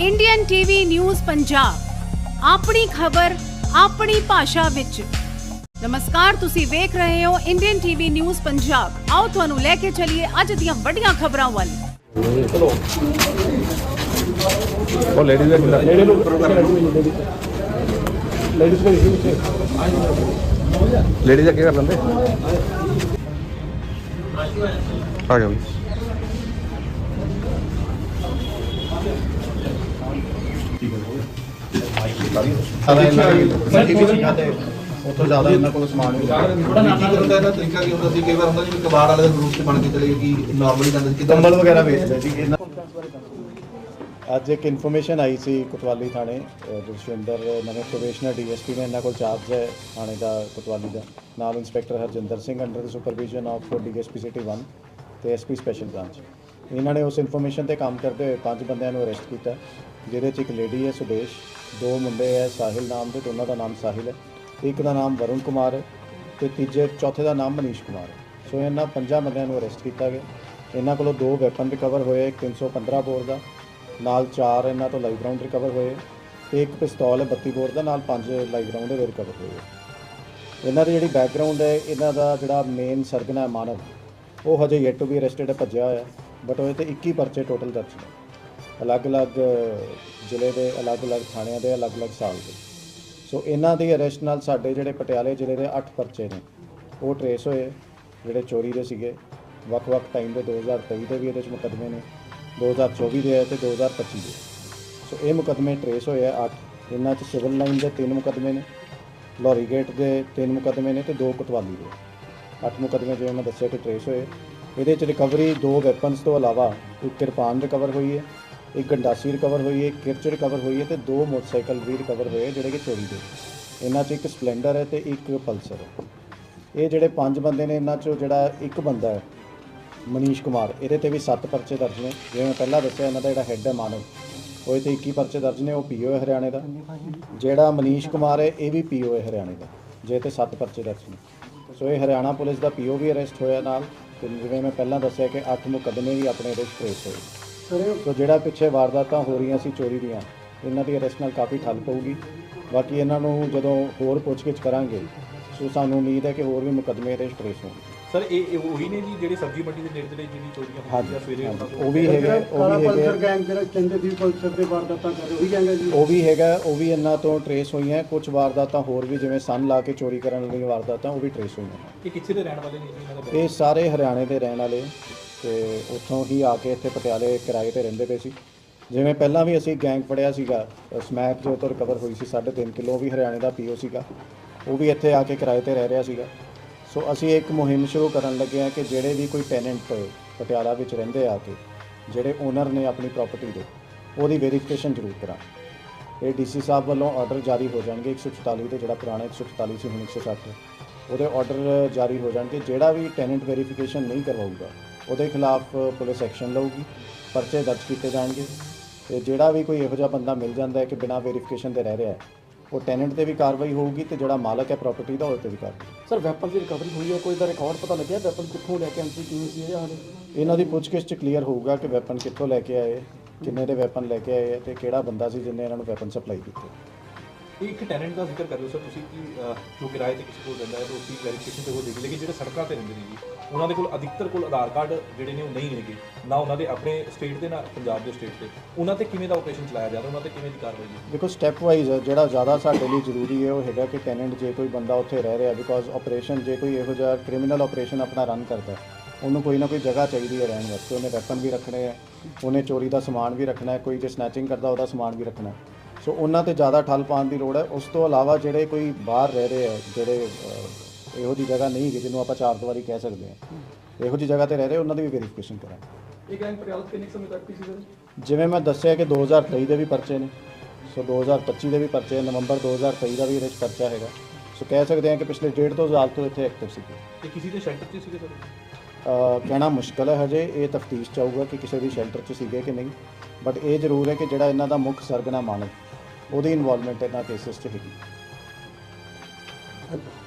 Indian TV news Punjab ਆਪਣੀ ਖਬਰ ਆਪਣੀ ਭਾਸ਼ਾ ਵਿੱਚ। ਨਮਸਕਾਰ ਤੁਸੀਂ ਵੇਖ ਰਹੇ ਹੋ ਇੰਡੀਅਨ ਟੀਵੀ ਨਿਊਜ਼ ਪੰਜਾਬ ਆਓ ਤੁਹਾਨੂੰ ਲੈ ਕੇ ਚੱਲੀਏ ਅੱਜ ਦੀਆਂ ਵੱਡੀਆਂ ਖਬਰਾਂ ਵੱਲ। ਉਹ ਲੇਡੀਜ਼ ਦਾ ਲੇਡੀ ਨੂੰ ਲੇਡੀਜ਼ ਇਸ਼ੂ ਹੈ ਲੇਡੀਜ਼ ਦਾ ਕੀ ਕਰ ਲੈਂਦੇ। ਆ ਗਿਆ ਵੀ। ਜ਼ਿਆਦਾ ਇਹਨਾਂ ਦੀ ਟੀਵੀ ਚੀਜ਼ਾਂ ਤੇ ਉੱਥੋਂ ਜ਼ਿਆਦਾ ਇਹਨਾਂ ਕੋਲ ਸਮਾਨ ਵੀ ਜ਼ਿਆਦਾ ਥੋੜਾ ਨਾਨਾ ਹੁੰਦਾ ਇਹਦਾ ਤਰੀਕਾ ਕੀ ਹੁੰਦਾ ਸੀ? ਕਈ ਵਾਰ ਹੁੰਦਾ ਜਿਵੇਂ ਕਬਾੜ ਵਾਲੇ ਦੇ ਗਰੁੱਪ ਚ ਬਣ ਕੇ ਚਲੇ ਗਏ ਕਿ ਨਾਰਮਲੀ ਜਾਂਦੇ ਸੀ ਕਿਦਾਂ? ਕੰਬਲ ਵਗੈਰਾ ਵੇਚਦੇ ਸੀ ਇਹਨਾਂ ਅੱਜ ਇੱਕ ਇਨਫੋਰਮੇਸ਼ਨ ਆਈ ਸੀ ਕੋਤਵਾਲੀ ਥਾਣੇ ਜਸਵਿੰਦਰ ਨਵੇਂ ਪ੍ਰੋਬੇਸ਼ਨਰ ਡੀਐਸਪੀ ਨੇ ਇਹਨਾਂ ਕੋਲ ਚਾਰਜ ਹੈ ਥਾਣੇ ਦਾ ਕੋਤਵਾਲੀ ਦਾ। ਨਾਲ inspector Harjinder Singh under the supervision of DSP city 1 ਤੇ ਐਸਪੀ ਸਪੈਸ਼ਲ ਬ੍ਰਾਂਚ ਇਹਨਾਂ ਨੇ ਉਸ ਇਨਫੋਰਮੇਸ਼ਨ ਤੇ ਕੰਮ ਕਰਦੇ ਹੋਏ ਪੰਜ ਬੰਦਿਆਂ ਨੂੰ ਅਰੈਸਟ ਕੀਤਾ। ਜਿਹਦੇ 'ਚ ਇੱਕ ਲੇਡੀ ਹੈ, ਸੁਦੇਸ਼। ਦੋ ਮੁੰਡੇ ਹੈ, ਸਾਹਿਲ ਨਾਮ ਦੇ ਦੋਨਾਂ ਦਾ ਨਾਮ ਸਾਹਿਲ ਹੈ। ਇੱਕ ਦਾ ਨਾਮ ਵਰੁਣ ਕੁਮਾਰ ਹੈ ਤੇ ਤੀਜੇ, ਚੌਥੇ ਦਾ ਨਾਮ ਮਨੀਸ਼ ਕੁਮਾਰ ਹੈ। ਸੋ ਇਹਨਾਂ ਪੰਜਾਂ ਬੰਦਿਆਂ ਨੂੰ ਅਰੈਸਟ ਕੀਤਾ ਗਿਆ। ਇਹਨਾਂ ਕੋਲੋਂ ਦੋ ਵੈਪਨ ਰਿਕਵਰ ਹੋਏ, ਇੱਕ 315 ਬੋਰ ਦਾ, ਨਾਲ ਚਾਰ ਇਹਨਾਂ ਤੋਂ ਲਾਈਵ ਰਾਉਂਡ ਰਿਕਵਰ ਹੋਏ ਤੇ ਇੱਕ ਪਿਸਤੌਲ ਹੈ 32 ਬੋਰ ਦਾ, ਨਾਲ ਪੰਜ ਲਾਈਵ ਰਾਉਂਡ ਦੇ ਰਿਕਵਰ ਹੋਏ। ਇਹਨਾਂ ਦੀ ਜਿਹੜੀ ਬੈਕਗ੍ਰਾਉਂਡ ਹੈ, ਇਹਨਾਂ ਦਾ ਜਿਹੜਾ ਮੇਨ ਸਰਗਨਾ ਹੈ, ਮਾਨਵ, ਉਹ ਹਜੇ ਯੈਟ ਟੂ ਬੀ ਅਰੈਸਟਡ ਹੈ, ਭੱਜਿਆ ਹੋਇਆ। ਬਟ ਉਹਦੇ ਤੇ 21 ਪਰਚੇ ਟੋਟਲ ਦਰਜ ਨੇ। ਅਲੱਗ-ਅਲੱਗ ਜ਼ਿਲ੍ਹੇ ਦੇ, ਅਲੱਗ-ਅਲੱਗ ਥਾਣਿਆਂ ਦੇ, ਅਲੱਗ-ਅਲੱਗ ਸਾਲ ਦੇ। ਸੋ ਇਹਨਾਂ ਦੇ ਅਰੈਸਟ ਨਾਲ ਸਾਡੇ ਜਿਹੜੇ ਪਟਿਆਲੇ ਜ਼ਿਲ੍ਹੇ ਦੇ 8 ਪਰਚੇ ਨੇ, ਉਹ ਟਰੇਸ ਹੋਏ, ਜਿਹੜੇ ਚੋਰੀ ਦੇ ਸੀਗੇ। ਵੱਖ-ਵੱਖ ਟਾਈਮ ਦੇ 2023 ਦੇ ਵੀ ਇਹਦੇ ਵਿੱਚ ਮੁਕੱਦਮੇ ਨੇ 2024 ਦੇ ਹੈ ਤੇ 2025 ਦੇ ਸੋ ਇਹ ਮੁਕੱਦਮੇ ਟਰੇਸ ਹੋਏ ਆ 8 ਇਹਨਾਂ 'ਚ ਸਿਵਲ ਲਾਈਨ ਦੇ 3 ਮੁਕੱਦਮੇ ਨੇ, ਲੋਰੀ ਗੇਟ ਦੇ 3 ਮੁਕੱਦਮੇ ਨੇ ਤੇ 2 ਕੋਤਵਾਲੀ ਦੇ। 8 ਮੁਕੱਦਮੇ ਜਿਵੇਂ ਮੈਂ ਦੱਸਿਆ ਕਿ ਟਰੇਸ ਹੋਏ। ਇਹਦੇ 'ਚ ਰਿਕਵਰੀ ਦੋ ਵੈਪਨਸ ਤੋਂ ਇਲਾਵਾ ਇੱਕ ਕਿਰਪਾਨ ਰਿਕਵਰ ਹੋਈ ਹੈ, ਇੱਕ ਗੰਡਾਸੀ ਰਿਕਵਰ ਹੋਈ ਹੈ, ਇੱਕ ਕਿਰਚ ਰਿਕਵਰ ਹੋਈ ਹੈ ਤੇ ਦੋ ਮੋਟਰਸਾਈਕਲ ਵੀ ਰਿਕਵਰ ਹੋਏ ਜਿਹੜੇ ਕਿ ਚੋਰੀ ਦੇ। ਇਹਨਾਂ 'ਚ ਇੱਕ ਸਪਲੈਂਡਰ ਹੈ ਤੇ ਇੱਕ ਪਲਸਰ ਹੈ। ਇਹ ਜਿਹੜੇ ਪੰਜ ਬੰਦੇ ਨੇ ਇਹਨਾਂ 'ਚੋਂ ਜਿਹੜਾ ਇੱਕ ਬੰਦਾ ਹੈ, ਮਨੀਸ਼ ਕੁਮਾਰ, ਇਹਦੇ ਤੇ ਵੀ 7 ਪਰਚੇ ਦਰਜ ਨੇ। ਜਿਵੇਂ ਮੈਂ ਪਹਿਲਾਂ ਦੱਸਿਆ, ਇਹਨਾਂ ਦਾ ਜਿਹੜਾ ਹੈੱਡ ਹੈ ਮਾਨਵ ਉਹਦੇ ਤੇ 21 ਪਰਚੇ ਦਰਜ ਨੇ, ਉਹ ਪੀਓ ਹੈ ਹਰਿਆਣੇ ਦਾ। ਜਿਹੜਾ ਮਨੀਸ਼ ਕੁਮਾਰ ਹੈ, ਇਹ ਵੀ ਪੀਓ ਹੈ ਹਰਿਆਣੇ ਦਾ ਜਿਹਦੇ ਤੇ 7 ਪਰਚੇ ਦਰਜ ਨੇ। ਸੋ ਇਹ ਹਰਿਆਣਾ ਪੁਲਿਸ ਦਾ ਪੀਓ ਵੀ ਅਰੈਸਟ ਹੋਇਆ ਨਾਲ। ਤੇ ਜਿਵੇਂ ਮੈਂ ਪਹਿਲਾਂ ਦੱਸਿਆ ਕਿ 8 ਮੁਕੱਦਮੇ ਵੀ ਆਪਣੇ ਇਹਦੇ 'ਚ ਟ੍ਰੇਸ ਹੋਏ। ਸੋ ਜਿਹੜਾ ਪਿੱਛੇ ਵਾਰਦਾਤਾਂ ਹੋ ਰਹੀਆਂ ਸੀ ਚੋਰੀ ਦੀਆਂ ਇਹਨਾਂ ਦੀ ਅਰੈਸਟ ਨਾਲ ਕਾਫੀ ਠੱਲ ਪਊਗੀ। ਬਾਕੀ ਇਹਨਾਂ ਨੂੰ ਜਦੋਂ ਹੋਰ ਪੁੱਛਗਿੱਛ ਕਰਾਂਗੇ ਸੋ ਸਾਨੂੰ ਉਮੀਦ ਹੈ ਕਿ ਹੋਰ ਵੀ ਮੁਕੱਦਮੇ 'ਚ ਟ੍ਰੇਸ ਹੋਣਗੇ। ਸਰ ਇਹ ਇਹ ਉਹੀ ਨੇ ਜੀ ਜਿਹੜੇ ਸਬਜ਼ੀ ਮੰਡੀ ਦੇ ਨੇੜੇ ਤੇੜੇ ਜਿਹੜੀ ਚੋਰੀਆਂ ਹੁੰਦੀਆਂ ਸਵੇਰੇ ਉਹ ਵੀ ਹੈਗਾ ਉਹ ਵੀ ਪਲਸਰ ਹੈਗਾ। ਗੈਂਗ ਜਿਹੜਾ ਕਹਿੰਦੇ ਸੀ ਪਲਸਰ ਦੇ ਵਾਰਦਾਤਾਂ ਕਰ ਰਹੇ ਉਹੀ ਗੈਂਗ ਹੈ ਜੀ। ਉਹ ਵੀ ਹੈਗਾ ਉਹ ਵੀ ਇਹਨਾਂ ਤੋਂ ਟਰੇਸ ਹੋਈਆਂ ਕੁਝ ਵਾਰਦਾਤਾਂ ਹੋਰ ਵੀ ਜਿਵੇਂ ਸੰਨ ਲਾ ਕੇ ਚੋਰੀ ਕਰਨ ਵਾਲੀਆਂ ਵਾਰਦਾਤਾਂ ਉਹ ਵੀ ਟਰੇਸ ਹੋਈਆਂ ਇਹ ਕਿੱਥੇ ਦੇ ਰਹਿਣ ਵਾਲੇ ਨੇ ਜੀ ਇਹਨਾਂ ਦਾ ਇਹ ਸਾਰੇ ਹਰਿਆਣੇ ਦੇ ਰਹਿਣ ਵਾਲੇ ਤੇ ਉੱਥੋਂ ਹੀ ਆ ਕੇ ਇੱਥੇ ਪਟਿਆਲੇ ਕਿਰਾਏ ਤੇ ਰਹਿੰਦੇ ਪਏ ਸੀ। ਜਿਵੇਂ ਪਹਿਲਾਂ ਵੀ ਅਸੀਂ ਗੈਂਗ ਫੜਿਆ ਸੀਗਾ ਸਮੈਕ ਜੋ ਤੋਂ ਰਿਕਵਰ ਹੋਈ ਸੀ 3.5 ਕਿਲੋ ਵੀ ਹਰਿਆਣੇ ਦਾ ਪੀਓ ਸੀਗਾ। ਉਹ ਵੀ ਇੱਥੇ ਆ ਕੇ ਕਿਰਾਏ ਤੇ ਰਹਿ ਰਿਹਾ ਸੀਗਾ। ਸੋ ਅਸੀਂ ਇੱਕ ਮੁਹਿੰਮ ਸ਼ੁਰੂ ਕਰਨ ਲੱਗੇ ਹਾਂ ਕਿ ਜਿਹੜੇ ਵੀ ਕੋਈ ਟੈਨੈਂਟ ਪਟਿਆਲਾ ਵਿੱਚ ਰਹਿੰਦੇ ਆ ਕੇ, ਜਿਹੜੇ ਓਨਰ ਨੇ ਆਪਣੀ ਪ੍ਰਾਪਰਟੀ ਦੇ, ਉਹਦੀ ਵੈਰੀਫਿਕੇਸ਼ਨ ਜ਼ਰੂਰ ਕਰਾਂ ਇਹ ਡੀਸੀ ਸਾਹਿਬ ਵੱਲੋਂ ਆਰਡਰ ਜਾਰੀ ਹੋ ਜਾਣਗੇ 144 ਦੇ, ਜਿਹੜਾ ਪੁਰਾਣਾ 144 ਸੀ ਹੁਣ 160 ਉਹਦੇ ਆਰਡਰ ਜਾਰੀ ਹੋ ਜਾਣਗੇ। ਜਿਹੜਾ ਵੀ ਟੈਨੈਂਟ ਵੈਰੀਫਿਕੇਸ਼ਨ ਨਹੀਂ ਕਰਵਾਊਗਾ, ਉਹਦੇ ਖਿਲਾਫ ਪੁਲਿਸ ਐਕਸ਼ਨ ਲਊਗੀ, ਪਰਚੇ ਦਰਜ ਕੀਤੇ ਜਾਣਗੇ। ਤੇ ਜਿਹੜਾ ਵੀ ਕੋਈ ਇਹੋ ਜਿਹਾ ਬੰਦਾ ਮਿਲ ਜਾਂਦਾ ਹੈ ਕਿ ਬਿਨਾਂ ਵੈਰੀਫਿਕੇਸ਼ਨ ਦੇ ਰਹਿ ਰਿਹਾ ਹੈ ਉਹ ਟੈਨੈਂਟ ਤੇ ਵੀ ਕਾਰਵਾਈ ਹੋਊਗੀ ਤੇ ਜਿਹੜਾ ਮਾਲਕ ਹੈ ਪ੍ਰਾਪਰਟੀ ਦਾ ਉਹਦੇ ਤੇ ਵੀ ਕਾਰਵਾਈ ਸਰ ਵੈਪਨ ਦੀ ਰਿਕਵਰੀ ਹੋਈ ਹੈ ਕੋਈ? ਦਾ ਰਿਕਾਰਡ ਪਤਾ ਲੱਗਿਆ? ਵੈਪਨ ਕਿੱਥੋਂ ਲੈ ਕੇ ਆਂਦੀ ਕਿਵੇਂ ਸੀ ਇਹ ਹਾਲੇ ਇਹਨਾਂ ਦੀ ਪੁੱਛਗਿੱਛ ਚ ਕਲੀਅਰ ਹੋਊਗਾ ਕਿ ਵੈਪਨ ਕਿੱਥੋਂ ਲੈ ਕੇ ਆਏ ਕਿੰਨੇ ਦੇ ਵੈਪਨ ਲੈ ਕੇ ਆਏ ਤੇ ਕਿਹੜਾ ਬੰਦਾ ਸੀ ਜਿਹਨੇ ਇਹਨਾਂ ਨੂੰ ਵੈਪਨ ਸਪਲਾਈ ਕੀਤੇ। ਇੱਕ ਟੈਨੈਂਟ ਦਾ ਜ਼ਿਕਰ ਕਰ ਰਹੇ ਹੋ ਸਰ ਤੁਸੀਂ ਕਿ ਅਹ, ਜੋ ਕਿਰਾਏ ਤੇ ਕਿਸੇ ਕੋਲ ਰਹਿੰਦਾ ਹੈ ਤਾਂ ਉਸਦੀ ਵੈਰੀਫਿਕੇਸ਼ਨ ਤੇ ਉਹ ਦੇਖ ਲੇਕਿਨ ਜਿਹੜੇ ਸੜਕਾਂ ਤੇ ਰਹਿੰਦੇ ਨੇ ਜੀ। ਉਹਨਾਂ ਦੇ ਕੋਲ ਅਧਿਕਤਰ ਕੋਲ ਆਧਾਰ ਕਾਰਡ ਜਿਹੜੇ ਨੇ ਉਹ ਨਹੀਂ ਹੈਗੇ ਨਾ ਉਹਨਾਂ ਦੇ ਆਪਣੇ ਸਟੇਟ ਦੇ ਨਾ ਪੰਜਾਬ ਦੇ ਸਟੇਟ ਦੇ। ਉਹਨਾਂ ਤੇ ਕਿਵੇਂ ਦਾ ਆਪਰੇਸ਼ਨ ਚਲਾਇਆ ਜਾ ਰਿਹਾ ਉਹਨਾਂ ਤੇ ਕਿਵੇਂ ਦੀ ਕਾਰਵਾਈ ਹੈ ਦੇਖੋ ਸਟੈਪ ਵਾਈਜ਼ ਜਿਹੜਾ ਜ਼ਿਆਦਾ ਸਾਡੇ ਲਈ ਜ਼ਰੂਰੀ ਹੈ ਉਹ ਹੈਗਾ ਕਿ ਟੈਨੈਂਟ ਜੇ ਕੋਈ ਬੰਦਾ ਉੱਥੇ ਰਹਿ ਰਿਹਾ ਬਿਕੋਜ਼ ਆਪਰੇਸ਼ਨ ਜੇ ਕੋਈ ਇਹੋ ਜਿਹਾ ਕ੍ਰਿਮੀਨਲ ਆਪਰੇਸ਼ਨ ਆਪਣਾ ਰਨ ਕਰਦਾ ਹੈ, ਉਹਨੂੰ ਕੋਈ ਨਾ ਕੋਈ ਜਗ੍ਹਾ ਚਾਹੀਦੀ ਹੈ ਰਹਿਣ ਵਾਸਤੇ। ਉਹਨੇ ਵੈਪਨ ਵੀ ਰੱਖਣੇ ਹੈ ਉਹਨੇ ਚੋਰੀ ਦਾ ਸਮਾਨ ਵੀ ਰੱਖਣਾ ਹੈ ਕੋਈ ਜੇ ਸਨੈਚਿੰਗ ਕਰਦਾ ਉਹਦਾ ਸਮਾਨ ਵੀ ਰੱਖਣਾ ਹੈ। ਸੋ ਉਹਨਾਂ ਤੇ ਜ਼ਿਆਦਾ ਠੱਲ ਪਾਉਣ ਦੀ ਲੋੜ ਹੈ। ਉਸ ਤੋਂ ਇਲਾਵਾ ਜਿਹੜੇ ਕੋਈ ਬਾਹਰ ਰਹਿ ਰਹੇ ਆ ਜਿਹੜੇ ਅਹ, ਇਹੋ ਜਿਹੀ ਜਗ੍ਹਾ ਨਹੀਂ ਹੈਗੀ ਜਿਹਨੂੰ ਆਪਾਂ ਚਾਰ ਦੀਵਾਰੀ ਕਹਿ ਸਕਦੇ ਹਾਂ। ਇਹੋ ਜਿਹੀ ਜਗ੍ਹਾ ਤੇ ਰਹਿ ਰਹੇ ਉਹਨਾਂ ਦੀ ਵੀ ਵੈਰੀਫਿਕੇਸ਼ਨ ਕਰਾਂਗੇ। ਇਹ ਗੈਂਗ ਪਟਿਆਲਾ ਕਿੰਨੇ ਸਮੇਂ ਤੱਕ ਸੀ ਸਰ? ਜਿਵੇਂ ਮੈਂ ਦੱਸਿਆ ਕਿ 2023 ਦੇ ਵੀ ਪਰਚੇ ਨੇ। ਸੋ 2025 ਦੇ ਵੀ ਪਰਚੇ ਹੈ, ਨਵੰਬਰ 2023 ਦਾ ਵੀ ਇਹਦੇ 'ਚ ਪਰਚਾ ਹੈਗਾ। ਸੋ ਕਹਿ ਸਕਦੇ ਹਾਂ ਕਿ ਪਿਛਲੇ ਡੇਢ ਤੋਂ ਸਾਲ ਤੋਂ ਇੱਥੇ ਐਕਟਿਵ ਸੀਗੇ। ਤੇ ਕਿਸੇ ਦੇ ਸ਼ੈਲਟਰ 'ਚ ਸੀਗੇ ਸਰ? ਅਹ ਕਹਿਣਾ ਮੁਸ਼ਕਲ ਹੈ ਹਜੇ ਇਹ ਤਫਤੀਸ਼ ਚਾਹੂਗਾ ਕਿ ਕਿਸੇ ਦੀ ਸ਼ੈਲਟਰ 'ਚ ਸੀਗੇ ਕਿ ਨਹੀਂ। ਬਟ ਇਹ ਜ਼ਰੂਰ ਹੈ ਕਿ ਜਿਹੜਾ ਇਹਨਾਂ ਦਾ ਮੁੱਖ ਸਰਗਨਾ ਮਾਨਵ ਉਹਦੀ ਇਨਵੋਲਵਮੈਂਟ ਇਹਨਾਂ ਕੇਸਿਸ 'ਚ ਹੈਗੀ।